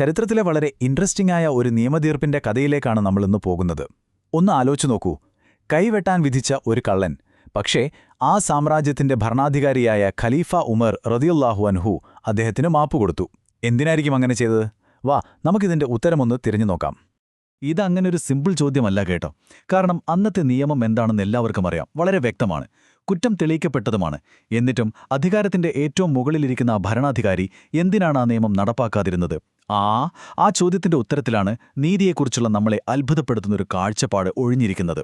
ചരിത്രത്തിലെ വളരെ ഇൻട്രസ്റ്റിംഗ് ആയ ഒരു നിയമതീർപ്പിന്റെ കഥയിലേക്കാണ് നമ്മളിന്ന് പോകുന്നത്. ഒന്ന് ആലോചിച്ചു നോക്കൂ. കൈവെട്ടാൻ വിധിച്ച ഒരു കള്ളൻ പക്ഷേ ആ സാമ്രാജ്യത്തിന്റെ ഭരണാധികാരിയായ ഖലീഫ ഉമർ റതിയുല്ലാഹു അൻഹു അദ്ദേഹത്തിന് മാപ്പ് കൊടുത്തു. എന്തിനായിരിക്കും അങ്ങനെ ചെയ്തത്? വാ നമുക്കിതിന്റെ ഉത്തരമൊന്ന് തിരഞ്ഞു നോക്കാം. ഇതങ്ങനെ ഒരു സിമ്പിൾ ചോദ്യമല്ല കേട്ടോ. കാരണം അന്നത്തെ നിയമം എന്താണെന്ന് എല്ലാവർക്കും അറിയാം. വളരെ വ്യക്തമാണ്. കുറ്റം തെളിയിക്കപ്പെട്ടതുമാണ്. എന്നിട്ടും അധികാരത്തിന്റെ ഏറ്റവും മുകളിലിരിക്കുന്ന ആ ഭരണാധികാരി എന്തിനാണ് ആ നിയമം നടപ്പാക്കാതിരുന്നത്? ആ ആ ചോദ്യത്തിന്റെ ഉത്തരത്തിലാണ് നീതിയെക്കുറിച്ചുള്ള നമ്മളെ അത്ഭുതപ്പെടുത്തുന്ന ഒരു കാഴ്ചപ്പാട് ഒഴിഞ്ഞിരിക്കുന്നത്.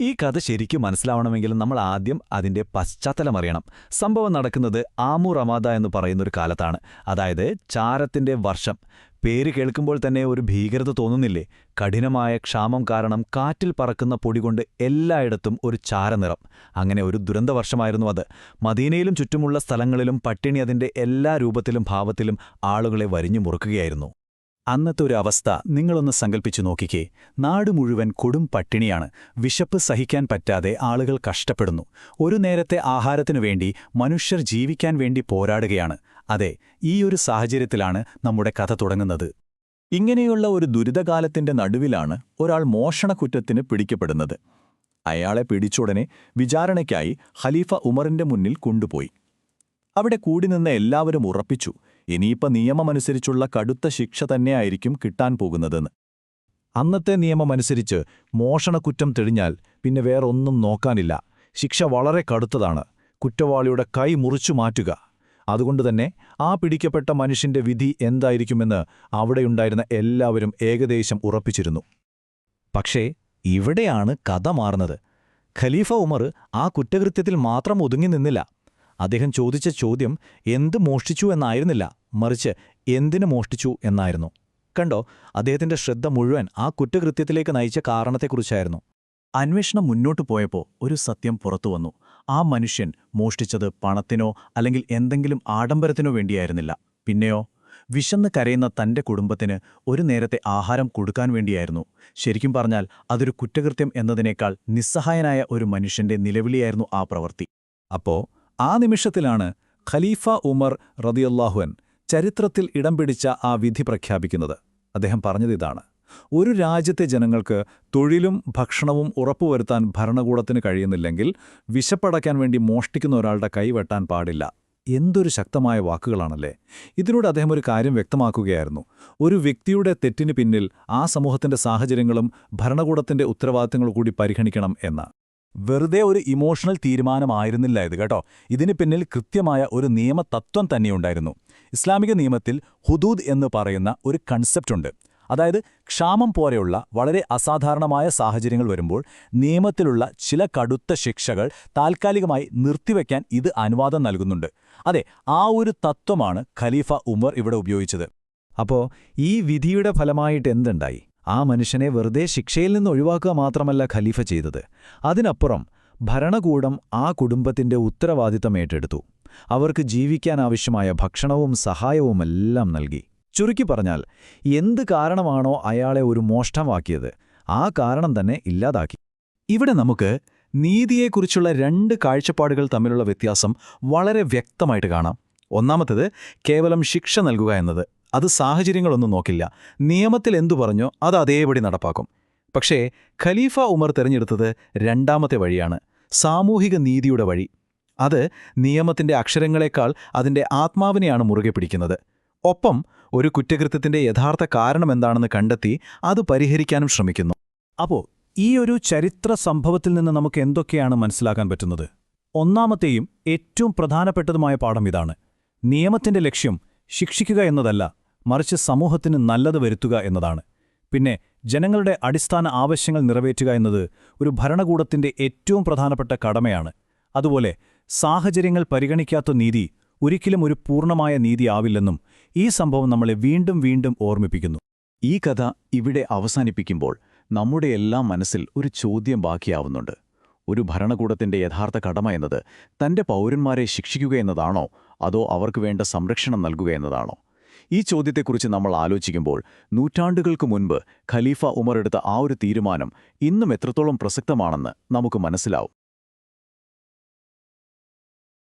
ഈ കഥ ശരിക്കും മനസ്സിലാവണമെങ്കിൽ നമ്മൾ ആദ്യം അതിന്റെ പശ്ചാത്തലം അറിയണം. സംഭവം നടക്കുന്നത് ആമു റമാദ എന്ന് പറയുന്നൊരു കാലത്താണ്. അതായത് ചാരത്തിന്റെ വർഷം. പേര് കേൾക്കുമ്പോൾ തന്നെ ഒരു ഭീകരത തോന്നുന്നില്ലേ? കഠിനമായ ക്ഷാമം കാരണം കാറ്റിൽ പറക്കുന്ന പൊടി കൊണ്ട് എല്ലായിടത്തും ഒരു ചാരനിറം. അങ്ങനെ ഒരു ദുരന്തവർഷമായിരുന്നു അത്. മദീനയിലും ചുറ്റുമുള്ള സ്ഥലങ്ങളിലും പട്ടിണി അതിന്റെ എല്ലാ രൂപത്തിലും ഭാവത്തിലും ആളുകളെ വരിഞ്ഞു മുറുക്കുകയായിരുന്നു. അന്നത്തെ ഒരു അവസ്ഥ നിങ്ങളൊന്ന് സങ്കൽപ്പിച്ചു നോക്കിക്കേ. നാട് മുഴുവൻ കൊടും പട്ടിണിയാണ്. വിശപ്പ് സഹിക്കാൻ പറ്റാതെ ആളുകൾ കഷ്ടപ്പെടുന്നു. ഒരു നേരത്തെ ആഹാരത്തിനു വേണ്ടി മനുഷ്യർ ജീവിക്കാൻ വേണ്ടി പോരാടുകയാണ്. അതെ ഈ ഒരു സാഹചര്യത്തിലാണ് നമ്മുടെ കഥ തുടങ്ങുന്നത്. ഇങ്ങനെയുള്ള ഒരു ദുരിതകാലത്തിന്റെ നടുവിലാണ് ഒരാൾ മോഷണക്കുറ്റത്തിന് പിടിക്കപ്പെടുന്നത്. അയാളെ പിടിച്ചുടനെ വിചാരണയ്ക്കായി ഖലീഫ ഉമറിന്റെ മുന്നിൽ കൊണ്ടുപോയി. അവിടെ കൂടി നിന്ന് എല്ലാവരും ഉറപ്പിച്ചു. ഇനിയിപ്പ നിയമമനുസരിച്ചുള്ള കടുത്ത ശിക്ഷ തന്നെയായിരിക്കും കിട്ടാൻ പോകുന്നതെന്ന്. അന്നത്തെ നിയമമനുസരിച്ച് മോഷണക്കുറ്റം തെളിഞ്ഞാൽ പിന്നെ വേറൊന്നും നോക്കാനില്ല. ശിക്ഷ വളരെ കടുത്തതാണ്. കുറ്റവാളിയുടെ കൈ മുറിച്ചു മാറ്റുക. അതുകൊണ്ടുതന്നെ ആ പിടിക്കപ്പെട്ട മനുഷ്യന്റെ വിധി എന്തായിരിക്കുമെന്ന് അവിടെയുണ്ടായിരുന്ന എല്ലാവരും ഏകദേശം ഉറപ്പിച്ചിരുന്നു. പക്ഷേ ഇവിടെയാണ് കഥ മാറുന്നത്. ഖലീഫ ഉമർ ആ കുറ്റകൃത്യത്തിൽ മാത്രം ഒതുങ്ങി നിന്നില്ല. അദ്ദേഹം ചോദിച്ച ചോദ്യം എന്ത് മോഷ്ടിച്ചു എന്നായിരുന്നില്ല. മറിച്ച് എന്തിനു മോഷ്ടിച്ചു എന്നായിരുന്നു. കണ്ടോ അദ്ദേഹത്തിന്റെ ശ്രദ്ധ മുഴുവൻ ആ കുറ്റകൃത്യത്തിലേക്ക് നയിച്ച കാരണത്തെക്കുറിച്ചായിരുന്നു. അന്വേഷണം മുന്നോട്ടു പോയപ്പോൾ ഒരു സത്യം പുറത്തുവന്നു ആ മനുഷ്യൻ മോഷ്ടിച്ചത് പണത്തിനോ അല്ലെങ്കിൽ എന്തെങ്കിലും ആഡംബരത്തിനോ വേണ്ടിയായിരുന്നില്ല. പിന്നെയോ? വിശന്ന് കരയുന്ന തന്റെ കുടുംബത്തിന് ഒരു നേരത്തെ ആഹാരം കൊടുക്കാൻ വേണ്ടിയായിരുന്നു. ശരിക്കും പറഞ്ഞാൽ അതൊരു കുറ്റകൃത്യം എന്നതിനേക്കാൾ നിസ്സഹായനായ ഒരു മനുഷ്യന്റെ നിലവിളിയായിരുന്നു ആ പ്രവൃത്തി. അപ്പോ ആ നിമിഷത്തിലാണ് ഖലീഫ ഉമർ റതിയല്ലാഹുൻ ചരിത്രത്തിൽ ഇടം പിടിച്ച ആ വിധി പ്രഖ്യാപിക്കുന്നത്. അദ്ദേഹം പറഞ്ഞതിതാണ് ഒരു രാജ്യത്തെ ജനങ്ങൾക്ക് തൊഴിലും ഭക്ഷണവും ഉറപ്പുവരുത്താൻ ഭരണകൂടത്തിന് കഴിയുന്നില്ലെങ്കിൽ വിശപ്പടയ്ക്കാൻ വേണ്ടി മോഷ്ടിക്കുന്ന ഒരാളുടെ കൈവെട്ടാൻ പാടില്ല. എന്തൊരു ശക്തമായ വാക്കുകളാണല്ലേ. ഇതിലൂടെ അദ്ദേഹം ഒരു കാര്യം വ്യക്തമാക്കുകയായിരുന്നു. ഒരു വ്യക്തിയുടെ തെറ്റിന് പിന്നിൽ ആ സമൂഹത്തിന്റെ സാഹചര്യങ്ങളും ഭരണകൂടത്തിന്റെ ഉത്തരവാദിത്തങ്ങൾ കൂടി പരിഗണിക്കണം എന്ന് വെറുതെ ഒരു ഇമോഷണൽ തീരുമാനമായിരുന്നില്ല ഇത് കേട്ടോ. ഇതിന് പിന്നിൽ കൃത്യമായ ഒരു നിയമതത്വം തന്നെയുണ്ടായിരുന്നു. ഇസ്ലാമിക നിയമത്തിൽ ഹുദൂദ് എന്ന് പറയുന്ന ഒരു കൺസെപ്റ്റ് ഉണ്ട്. അതായത് ക്ഷാമം പോലെയുള്ള വളരെ അസാധാരണമായ സാഹചര്യങ്ങൾ വരുമ്പോൾ നിയമത്തിലുള്ള ചില കടുത്ത ശിക്ഷകൾ താൽക്കാലികമായി നിർത്തിവെക്കാൻ ഇത് അനുവാദം നൽകുന്നുണ്ട്. അതെ ആ ഒരു തത്വമാണ് ഖലീഫ ഉമർ ഇവിടെ ഉപയോഗിച്ചത്. അപ്പോൾ ഈ വിധിയുടെ ഫലമായിട്ട് എന്തുണ്ടായി? ആ മനുഷ്യനെ വെറുതെ ശിക്ഷയിൽ നിന്ന് ഒഴിവാക്കുക മാത്രമല്ല ഖലീഫ ചെയ്തത്. അതിനപ്പുറം ഭരണകൂടം ആ കുടുംബത്തിന്റെ ഉത്തരവാദിത്തം ഏറ്റെടുത്തു. അവർക്ക് ജീവിക്കാനാവശ്യമായ ഭക്ഷണവും സഹായവുമെല്ലാം നൽകി. ചുരുക്കി പറഞ്ഞാൽ എന്ത് കാരണമാണോ അയാളെ ഒരു മോഷ്ടമാക്കിയത് ആ കാരണം തന്നെ ഇല്ലാതാക്കി. ഇവിടെ നമുക്ക് നീതിയെക്കുറിച്ചുള്ള രണ്ട് കാഴ്ചപ്പാടുകൾ തമ്മിലുള്ള വ്യത്യാസം വളരെ വ്യക്തമായിട്ട് കാണാം. ഒന്നാമത്തേത് കേവലം ശിക്ഷ നൽകുക എന്നത്. അത് സാഹചര്യങ്ങളൊന്നും നോക്കില്ല. നിയമത്തിൽ എന്തു പറഞ്ഞോ അത് അതേപടി നടപ്പാക്കും. പക്ഷേ ഖലീഫ ഉമർ തിരഞ്ഞെടുത്തത് രണ്ടാമത്തെ വഴിയാണ്. സാമൂഹിക നീതിയുടെ വഴി. അത് നിയമത്തിന്റെ അക്ഷരങ്ങളെക്കാൾ അതിന്റെ ആത്മാവിനെയാണ് മുറുകെ പിടിക്കുന്നത്. ഒപ്പം ഒരു കുറ്റകൃത്യത്തിന്റെ യഥാർത്ഥ കാരണം എന്താണെന്ന് കണ്ടെത്തി അത് പരിഹരിക്കാനും ശ്രമിക്കുന്നു. അപ്പോൾ ഈ ഒരു ചരിത്ര സംഭവത്തിൽ നിന്ന് നമുക്ക് എന്തൊക്കെയാണ് മനസ്സിലാക്കാൻ പറ്റുന്നത്? ഒന്നാമത്തെയും ഏറ്റവും പ്രധാനപ്പെട്ടതുമായ പാഠം ഇതാണ്. നിയമത്തിന്റെ ലക്ഷ്യം ശിക്ഷിക്കുക എന്നതല്ല മറിച്ച് സമൂഹത്തിന് നല്ലത് വരുത്തുക എന്നതാണ്. പിന്നെ ജനങ്ങളുടെ അടിസ്ഥാന ആവശ്യങ്ങൾ നിറവേറ്റുക എന്നത് ഒരു ഭരണകൂടത്തിന്റെ ഏറ്റവും പ്രധാനപ്പെട്ട കടമയാണ്. അതുപോലെ സാഹചര്യങ്ങൾ പരിഗണിക്കാത്ത നീതി ഒരിക്കലും ഒരു പൂർണമായ നീതിയാവില്ലെന്നും ഈ സംഭവം നമ്മളെ വീണ്ടും വീണ്ടും ഓർമ്മിപ്പിക്കുന്നു. ഈ കഥ ഇവിടെ അവസാനിപ്പിക്കുമ്പോൾ നമ്മുടെ എല്ലാം മനസ്സിൽ ഒരു ചോദ്യം ബാക്കിയാവുന്നുണ്ട്. ഒരു ഭരണകൂടത്തിന്റെ യഥാർത്ഥ കടമ എന്നത് തന്റെ പൗരന്മാരെ ശിക്ഷിക്കുക എന്നതാണോ അതോ അവർക്ക് വേണ്ട സംരക്ഷണം നൽകുക എന്നതാണോ? ഈ ചോദ്യത്തെക്കുറിച്ച് നമ്മൾ ആലോചിക്കുമ്പോൾ നൂറ്റാണ്ടുകൾക്ക് മുൻപ് ഖലീഫ ഉമർ എടുത്ത ആ ഒരു തീരുമാനം ഇന്നും എത്രത്തോളം പ്രസക്തമാണെന്ന് നമുക്ക് മനസ്സിലാവും.